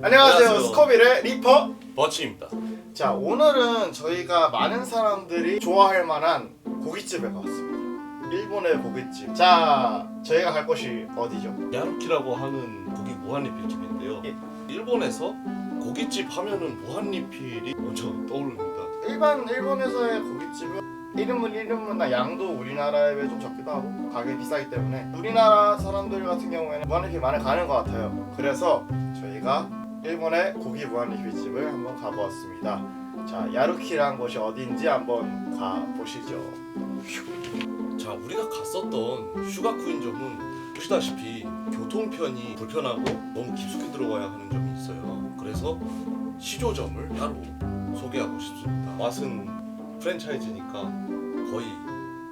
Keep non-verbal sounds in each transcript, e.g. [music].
안녕하세요. 안녕하세요. 스코빌의 리퍼. 버치입니다. 자, 오늘은 저희가 많은 사람들이 좋아할 만한 고깃집에 갔습니다. 일본의 고깃집. 자, 저희가 갈 곳이 어디죠? 야루키라고 하는 고기 무한리필집인데요. 예. 일본에서 고깃집 하면은 무한리필이 먼저 떠오릅니다. 일반 일본에서의 고깃집은 이름은 이름은 양도 우리나라에 비해 좀 적기도 하고 가격이 비싸기 때문에 우리나라 사람들 같은 경우에는 무한리필 많이 가는 것 같아요. 그래서 저희가 일본의 고기 무한 리필집을 한번 가보았습니다. 자, 야루키라는 곳이 어딘지 한번 가 보시죠. 자, 우리가 갔었던 슈가쿠인점은 보시다시피 교통편이 불편하고 너무 깊숙이 들어가야 하는 점이 있어요. 그래서 시조점을 따로 소개하고 싶습니다. 맛은 프랜차이즈니까 거의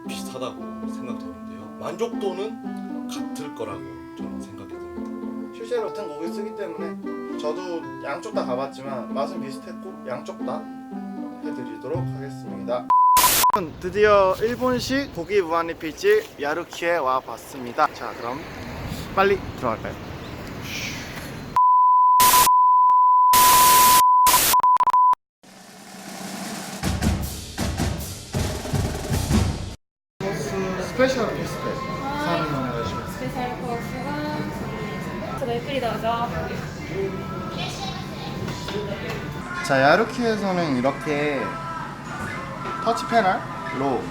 비슷하다고 생각되는데요. 만족도는 같을 거라고 저는 생각이 듭니다. 실제로 같은 고기 쓰기 때문에 저도 양쪽 다 가봤지만 맛은 비슷했고 양쪽 다 해드리도록 하겠습니다. 드디어 일본식 고기 무한리필집 야루키에 와 봤습니다. 자 그럼 빨리 들어갈까요? 스페셜 비스켓 3인 원해가지고 スペシャルコースがちょっとゆっくりどうぞ 자 야루키에서는 이렇게 터치 패널로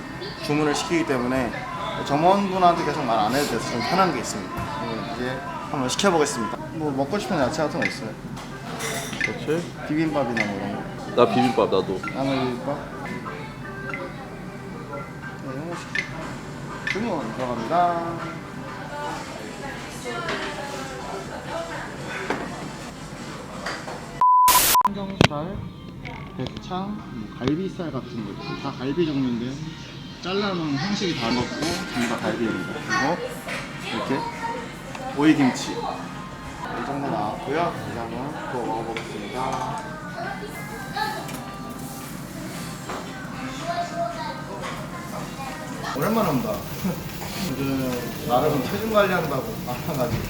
주문을 시키기 때문에 점원분한테 계속 말 안 해도 돼서 좀 편한 게 있습니다. 네, 이제 한번 시켜보겠습니다. 뭐 먹고 싶은 야채 같은 거 있어요? 그렇지? 비빔밥이나 뭐 이런 거. 나 비빔밥 나도. 나물 비빔밥. 네, 이런 거 시켜. 주문 들어갑니다. 삼겹살, 대창, 뭐 갈비살 같은 거, 다 갈비 종류인데 잘라놓은 형식이 다 넣고 전부 다 갈비입니다. 그리고 이렇게 오이김치 이 정도 나왔고요. 이제 한번 먹어보겠습니다. 오랜만에 온다. [laughs] 요즘 나름 체중 관리한다고 나가가지고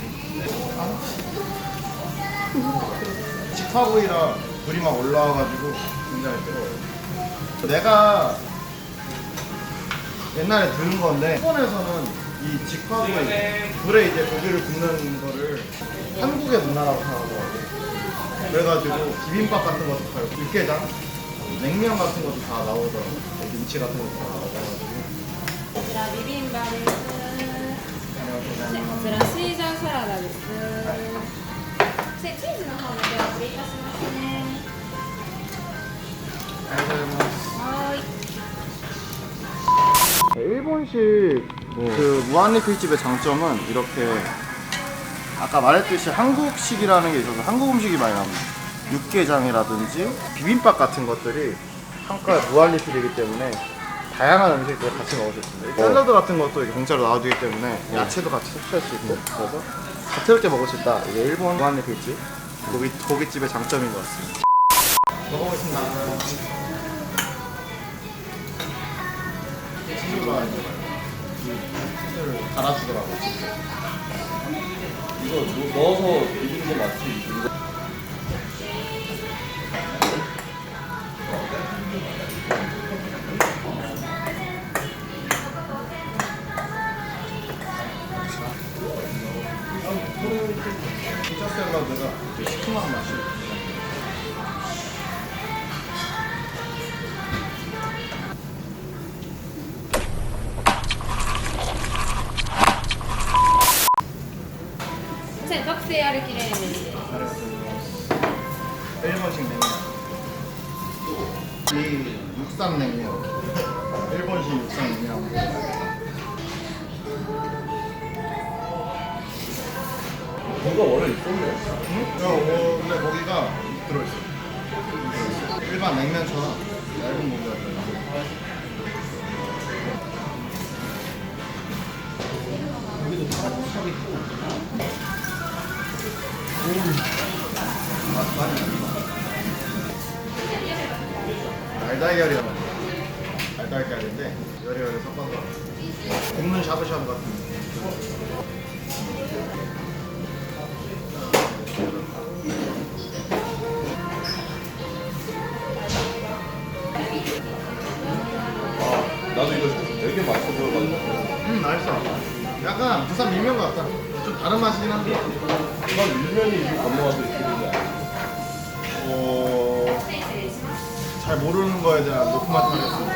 직화구이라 [laughs] 불이 막 올라와가지고 굉장히 뜨거워요. 내가 옛날에 들은 건데 일본에서는 이 직화구이 불에 이제 고기를 굽는 거를 한국의 문화라고 생각하더라고. 그래가지고 비빔밥 같은 것도 팔고 육개장, 냉면 같은 것도 다 나오더라고. 김치 같은 것도 다 나오더라고. こちらビビンバですでこちらシーザーサラダですそしてチーズの方もではお送りいたしますね ーい 일본식 그 무한리필집의 장점은 이렇게 아까 말했듯이 한국식이라는 게 있어서 한국 음식이 많이 나옵니다. 육개장이라든지 비빔밥 같은 것들이 한가에 무한리필이기 때문에 다양한 음식들 같이 먹을 수 있습니다. 샐러드 같은 것도 이렇게 공짜로 나와주기 때문에 야채도 같이 섭취할 수 있고 그래서 다채롭게 먹을 수 있다. 이게 일본 무한리필집 고기, 고깃집의 장점인 것 같습니다. 먹어보겠습니다. 치즈가 이제 치즈를 갈아주더라고. 이거 넣어서 비비는 거 맞지? 이거 피자 시큼한 맛이. 이거 원래 있었네. 응? 야, 원래 고기가 들어있어. 들어있어. 일반 냉면처럼 얇은 고기가 들어있어. 여기도 찹찹 있고. 맛 많이 납니다. 알달걀이라고 알달걀인데 여리여리 섞어서 굽는 샤브샤브 같은 음 맛있어. 약간 부산 밀면 같다. 좀 다른 맛이긴 한데. 이건 밀면이 이렇게 되는 거 아니야? 어... 잘 모르는 거에 대한 높은 맛을 하겠습니다.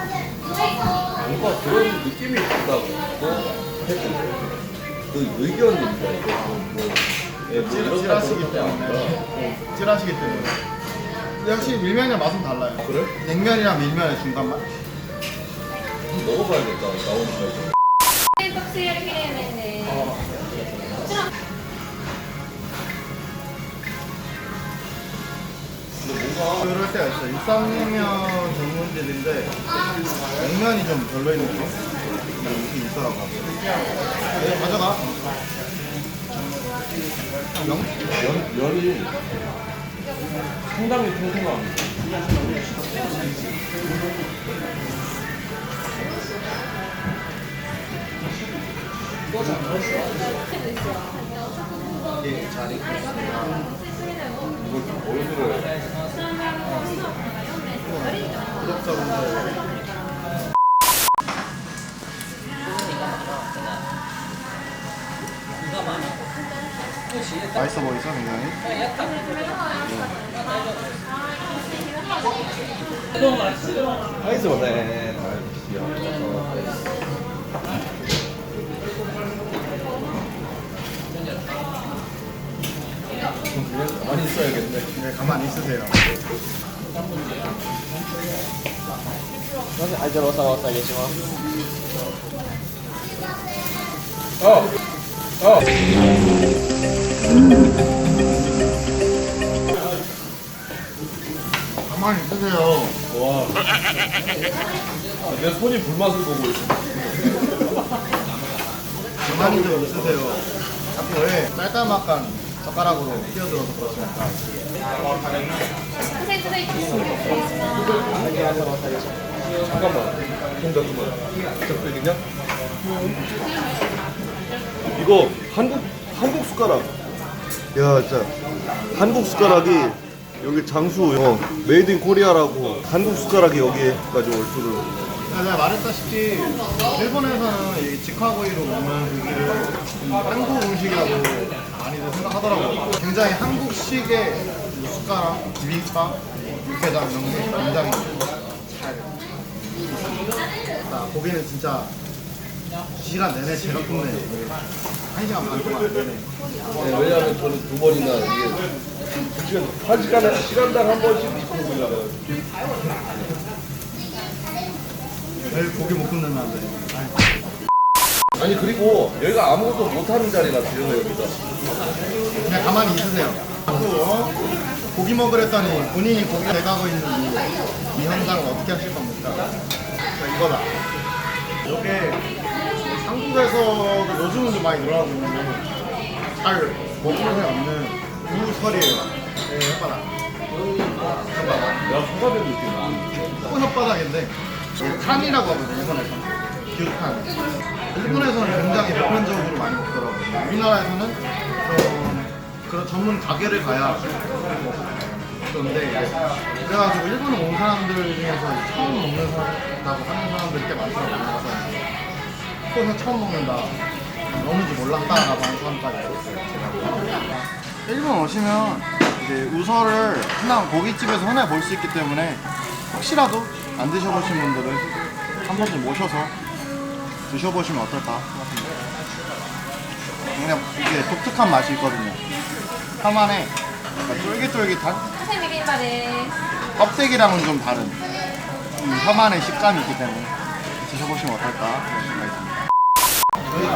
뭔가 그런 느낌이 있다고. 그 의견입니다. 이게 뭐, 예, 뭐 찌- 찌라시기 때문에. 찌라시기 때문에. 근데 확실히 밀면이랑 맛은 달라요. 그래? 냉면이랑 밀면의 중간 맛? 먹어봐야겠다. 나오니까 이거. 박스를 해면은 근데 뭔가 그럴 때가 있어. 일상냉면 전문집인데 냉면이 좀 별로인 느낌? 무슨 있어라고 네, 가져가. 영? 면, 면이 상당히 통통합니다. 맛있어 보이죠, 굉장히? 네. 맛있어 보네. 아, 귀여워. 가만히 있어야겠네. 네, 가만히 있으세요. 너는 아이들 왔다 왔다 계시마. 어. 어. 가만히 있으세요. 와. 아, 내 손이 불맛을 보고 있어. 가만히 좀 있으세요. 자꾸 왜 짤다막한 젓가락으로 끼어들어서 그렇습니까? 잠깐만. 잠깐만. 잠깐만요. 이거 한국 한국 숟가락. 야, 진짜 한국 숟가락이 여기 장수 어, 메이드 인 코리아라고 한국 숟가락이 여기까지 올 줄을. 내가 아, 말했다시피 일본에서는 이 직화구이로 먹는 고기를 한국 음식이라고 많이들 생각하더라고요. 굉장히 한국식의 숟가락, 비빔밥, 육개장 이런 게 굉장히 잘. 자, 고기는 진짜 시간 내내 제가 굽네요. 한 시간 반 동안 내내. 네, 왜냐하면 저는 두 번이나 이게 지금 한 시간에 시간당 한 번씩 입고 올라가요. 매일 고기 못 굽는 날들. 아니 그리고 여기가 아무것도 못하는 자리 같아요 여기가. 그냥 가만히 있으세요. 또 고기 먹으랬더니 본인이 고기가 돼가고 있는 이, 이 현상을 어떻게 하실 겁니까? 자, 이거다. 이게 한국에서도 요즘은 좀 많이 늘어나고 있는데 잘 먹으면 없는 우설이에요. 네, 혓바닥. 혓바닥. 내가 소가된 느낌. 또 혓바닥인데 칸이라고 하거든요, 일본에서. 규칸. 일본에서는 굉장히 보편적으로 많이 먹더라고요. 우리나라에서는 좀 그런 전문 가게를 가야 그런데 이제 그래가지고 일본에 온 사람들 중에서 처음 먹는 사람다고 하는 사람들이 꽤 많더라고요. 그래서 코에서 처음 먹는다. 너무지 몰랐다라고 하는 사람까지 있었어요. 일본 오시면 이제 우설을 흔한 고깃집에서 흔하게 볼수 있기 때문에 혹시라도 안 드셔보신 분들은 한 번쯤 모셔서 드셔보시면 어떨까 싶습니다. 그냥 이게 독특한 맛이 있거든요 하만에 쫄깃쫄깃한 사세 비빔밥에 껍데기랑은 좀 다른 하만의 식감이 있기 때문에 드셔보시면 어떨까 그런 생각이 듭니다 저희가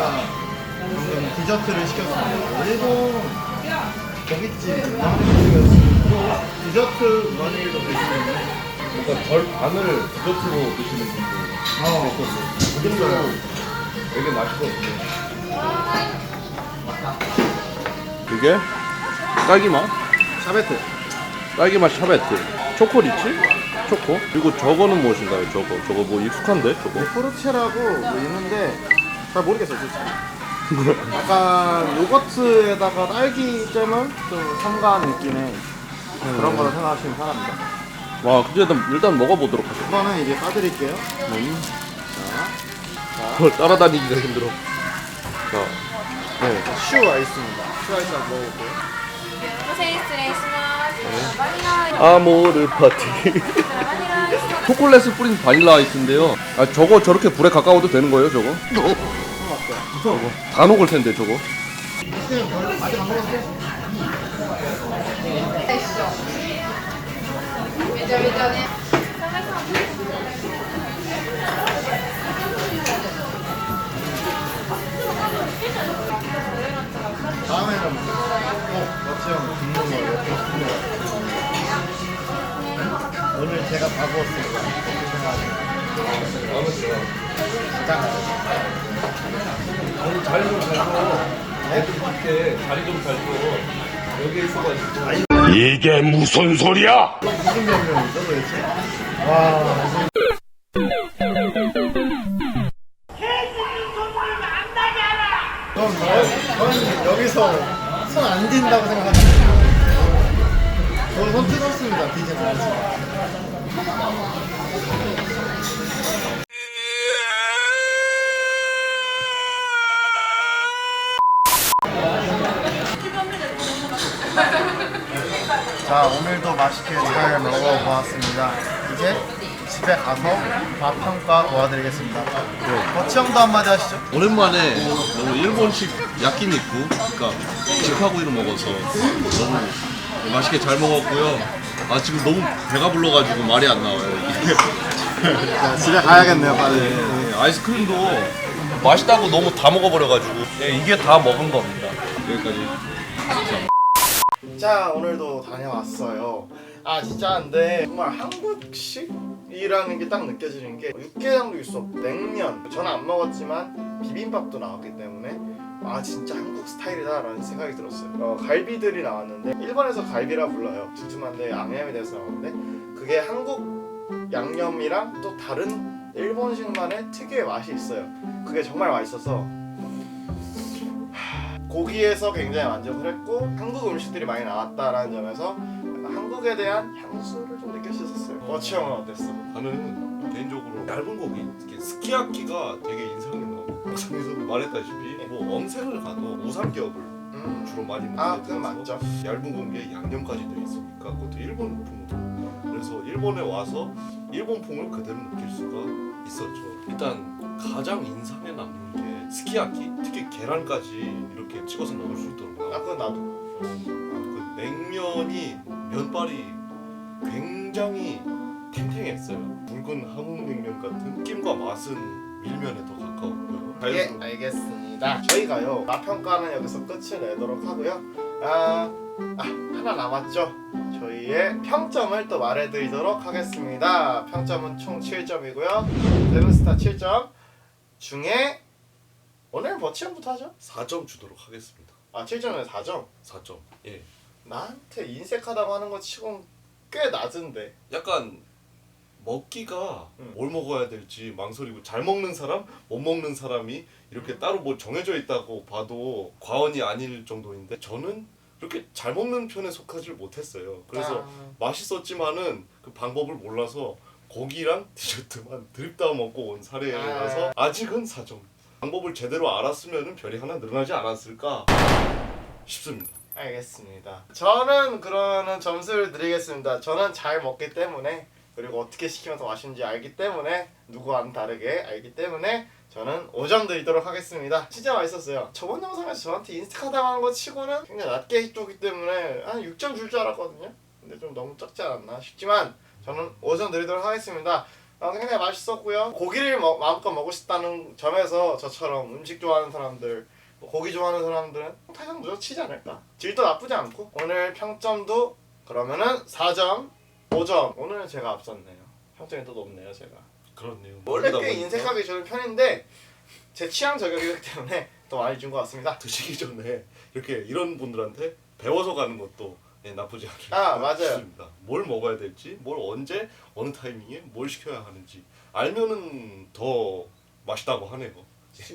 방금 디저트를 시켰습니다 일본 고깃집 라면집에서 디저트 메뉴도 드시는데 그러니까 덜 반을 디저트로 드시는 분들 어. 아, 어떠세요? 그 정도로 되게 맛있거든요. 이게 딸기 맛, 샤베트 딸기 맛 샤베트, 초코 리치, 초코. 그리고 저거는 무엇인가요? 저거, 저거 뭐 익숙한데? 저거. 포르체라고 뭐 있는데 잘 모르겠어요 솔직히 [laughs] 약간 요거트에다가 딸기 잼을 좀 첨가한 느낌의 그런 거로 생각하시면 편합니다 와, 근데 일단, 일단 먹어보도록 하죠. 이거는 이제 까드릴게요 음. 그걸 따라다니기가 힘들어. 자, 네. 슈 아이스입니다. 슈 아이스 한번 먹어볼게요. 네. 아모르 파티. 초콜릿을 뿌린 바닐라 아이스인데요. 아 저거 저렇게 불에 가까워도 되는 거예요, 저거? 저거 다 녹을 텐데 저거. 다음에는 꼭 멋지형 굽는 거. 오늘 제가 다 구웠습니다. 오늘 자리 좀잘 줘. 애들 밖에 자리 좀잘 줘. 여기에 있어가지고. 이게 무슨 소리야? 무슨 명령이죠 도대체? 와. 그럼 저, 저는 여기서 손안 딘다고 생각합니다. 저손 뜯었습니다, 디제는 아직. 자 오늘도 맛있게 잘 먹어보았습니다 이제 집에 가서 맛 평가 도와드리겠습니다. 거치 형도 한마디 하시죠. 오랜만에 너무 일본식 야끼니쿠 그러니까 직화구이를 먹어서 너무 맛있게 잘 먹었고요. 아 지금 너무 배가 불러가지고 말이 안 나와요 이게. 자 집에 가야겠네요 빨리. 네, 아이스크림도 맛있다고 너무 다 먹어버려가지고. 네, 이게 다 먹은 겁니다. 여기까지. 자 오늘도 다녀왔어요. 아 진짜 근데 정말 한국식 이라는 게 딱 느껴지는 게 육개장도 있어. 냉면. 저는 안 먹었지만 비빔밥도 나왔기 때문에 아 진짜 한국 스타일이다 라는 생각이 들었어요. 어, 갈비들이 나왔는데 일본에서 갈비라 불러요. 두툼한데 양념이 돼서 나오는데 그게 한국 양념이랑 또 다른 일본식만의 특유의 맛이 있어요. 그게 정말 맛있어서 고기에서 굉장히 만족을 했고 한국 음식들이 많이 나왔다라는 점에서 한국에 대한 향수를 좀 있었어요. 버치 형은 어땠어? 나는 개인적으로 얇은 고기, 특히 스키야키가 되게 인상이 나고 방송에서도 말했다시피 뭐 엄생을 가도 우삼겹을 음, 주로 많이 먹는 아 데 그건 맞죠. 얇은 고기에 양념까지 돼 있으니까 그것도 일본 풍으로 그래서 일본에 와서 일본 풍을 그대로 느낄 수가 있었죠 일단 가장 인상에 남는 게 스키야키 특히 계란까지 이렇게 찍어서 넣을 수 있더라고요 아 그건 나도. 그 냉면이 면발이 굉장히 탱탱했어요 붉은 함흥냉면 같은 느낌과 맛은 밀면에 더 가까웠고요 예 알겠습니다. 저희가요 맛평가는 여기서 끝을 내도록 하고요. 아, 아 하나 남았죠. 저희의 평점을 또 말해드리도록 하겠습니다. 평점은 총 7점이고요. 데몬스타 7점 중에 오늘 버치 형부터 하죠. 4점 주도록 하겠습니다 아 7점에 4점. 4점 예 나한테 인색하다고 하는 거 치곤 꽤 낮은데 약간 먹기가 음. 뭘 먹어야 될지 망설이고 잘 먹는 사람 못 먹는 사람이 이렇게 따로 뭐 정해져 있다고 봐도 과언이 아닐 정도인데 저는 그렇게 잘 먹는 편에 속하지 못했어요. 그래서 아, 맛있었지만은 그 방법을 몰라서 고기랑 디저트만 드립다 먹고 온 사례라서 아직은 4점 방법을 제대로 알았으면 별이 하나 늘어나지 않았을까 싶습니다. 알겠습니다. 저는 그러는 점수를 드리겠습니다. 저는 잘 먹기 때문에 그리고 어떻게 시키면 더 맛있는지 알기 때문에 누구와는 다르게 알기 때문에 저는 5점 드리도록 하겠습니다. 진짜 맛있었어요. 저번 영상에서 저한테 인스타카당 한 거 치고는 굉장히 낮게 해줬기 때문에 한 6점 줄 줄 알았거든요. 근데 좀 너무 적지 않았나 싶지만 저는 5점 드리도록 하겠습니다. 어, 굉장히 맛있었고요. 고기를 먹- 마음껏 먹고 싶다는 점에서 저처럼 음식 좋아하는 사람들 뭐 고기 좋아하는 사람들은 타장 무조 치지 않을까? 질도 나쁘지 않고 오늘 평점도 그러면은 4점 5점 오늘은 제가 앞섰네요. 평점이 또 높네요 제가. 그렇네요. 원래 꽤 보니까 인색하게 주는 편인데 제 취향 저격이기 때문에 더 많이 준 것 같습니다. [laughs] 드시기 전에 이렇게 이런 분들한테 배워서 가는 것도 예, 나쁘지 않을까 아, 맞아요. 싶습니다. 뭘 먹어야 될지, 뭘 언제, 어느 타이밍에 뭘 시켜야 하는지 알면은 더 맛있다고 하네요.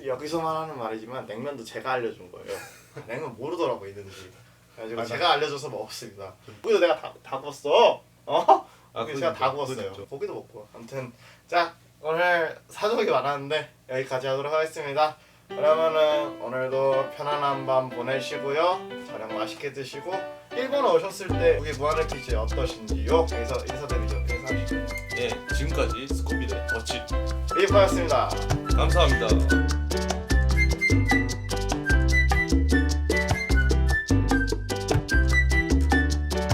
여기서만 하는 말이지만 냉면도 제가 알려준 거예요. 냉면 모르더라고 있는지. 그래가지고 아, 제가 알려줘서 먹었습니다. 고기도 내가 다, 다 구웠어 어? 아, 고기 제가 다 구웠어요 있죠. 고기도 먹고 아무튼 자 오늘 사족이 많았는데 여기까지 하도록 하겠습니다. 그러면은 오늘도 편안한 밤 보내시고요. 저녁 맛있게 드시고 일본 오셨을 때 여기 무한의 피지 어떠신지요? 여기서 인사드리죠. 인사하시죠. 예, 지금까지 스코비의 더치 리퍼였습니다. 감사합니다.